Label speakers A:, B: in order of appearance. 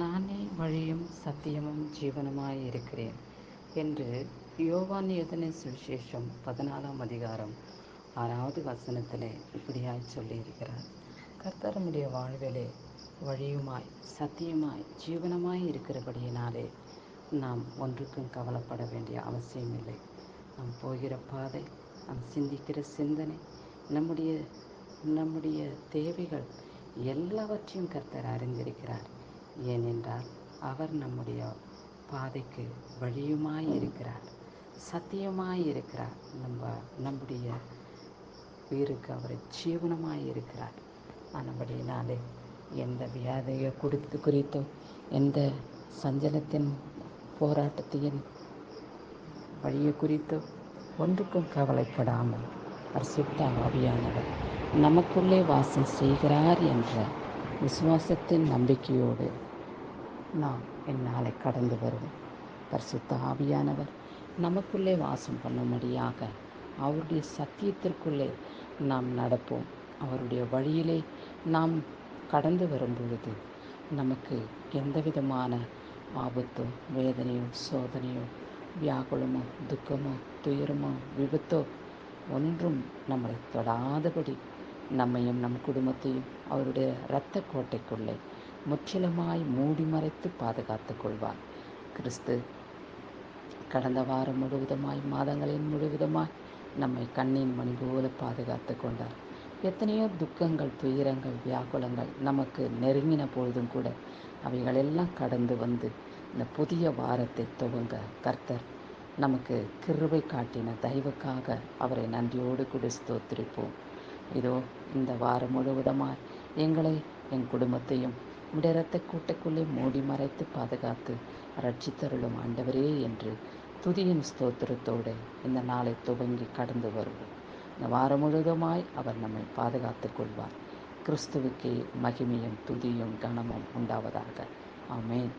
A: நானே வழியும் சத்தியமும் ஜீவனுமாய் இருக்கிறேன் என்று யோவான் எதனை சுவிசேஷம் பதினாலாம் அதிகாரம் ஆறாவது வசனத்திலே இப்படியாய் சொல்லியிருக்கிறார். கர்த்தரமுடைய வாழ்விலே வழியுமாய் சத்தியமாய் ஜீவனமாய் இருக்கிறபடியினாலே நாம் ஒன்றுக்கும் கவலைப்பட வேண்டிய அவசியமில்லை. நாம் போகிற பாதை நாம் சிந்திக்கிற சிந்தனை நம்முடைய நம்முடைய தேவைகள் எல்லாவற்றையும் கர்த்தர் அறிந்திருக்கிறார். ஏனென்றால் அவர் நம்முடைய பாதைக்கு வழியுமாய் இருக்கிறார் சத்தியமாய் இருக்கிறார் நம்ம நம்முடைய உயிருக்கு அவர் ஜீவனமாய் இருக்கிறார் ஆனபடியினாலே எந்த வியாதியை கொடுத்து குறித்தோ எந்த சஞ்சலத்தின் போராட்டத்தின் வழியை குறித்தோ ஒன்றுக்கும் கவலைப்படாமல் பரிசுத்த ஆவியானவர் நமக்குள்ளே வாசம் செய்கிறார் என்ற விசுவாசத்தின் நம்பிக்கையோடு நாம் என்னாலே கடந்து வருவோம். பரிசுத்த ஆவியானவர் நமக்குள்ளே வாசம் பண்ணும்படியாக அவருடைய சத்தியத்திற்குள்ளே நாம் நடப்போம். அவருடைய வழியிலே நாம் கடந்து வரும் பொழுது நமக்கு எந்த விதமான ஆபத்தோ வேதனையோ சோதனையோ வியாகுலமோ துக்கமோ துயரமோ விபத்தோ ஒன்றும் நம்மளை தொடாதபடி நம்மையும் நம் குடும்பத்தையும் அவருடைய இரத்த கோட்டைக்குள்ளே முற்றிலுமாய் மூடி மறைத்து பாதுகாத்து கொள்வார். கிறிஸ்து கடந்த வாரம் முழுவதுமாய் மாதங்களின் முழுவதுமாய் நம்மை கண்ணின் மணி போல பாதுகாத்து கொண்டார். எத்தனையோ துக்கங்கள் துயரங்கள் வியாகுலங்கள் நமக்கு நெருங்கின பொழுதும் கூட அவைகளெல்லாம் கடந்து வந்து இந்த புதிய வாரத்தை துவங்க கர்த்தர் நமக்கு கிருவை காட்டின தயவுக்காக அவரை நன்றியோடு கூட ஸ்தோத்திரிப்போம். இதோ இந்த வாரம் முழுவதுமாய் எங்களை என் குடும்பத்தையும் உடைய கூட்டக்குள்ளே மூடி மறைத்து பாதுகாத்து ரட்சித்தருளும் ஆண்டவரே என்று துதியின் ஸ்தோத்திரத்தோடு இந்த நாளை துவங்கி கடந்து வருவோம். இந்த வாரம் முழுவதுமாய் அவர் நம்மை பாதுகாத்து கொள்வார். கிறிஸ்துவுக்கே மகிமையும் துதியும் கனமும் உண்டாவதாக. ஆமேன்.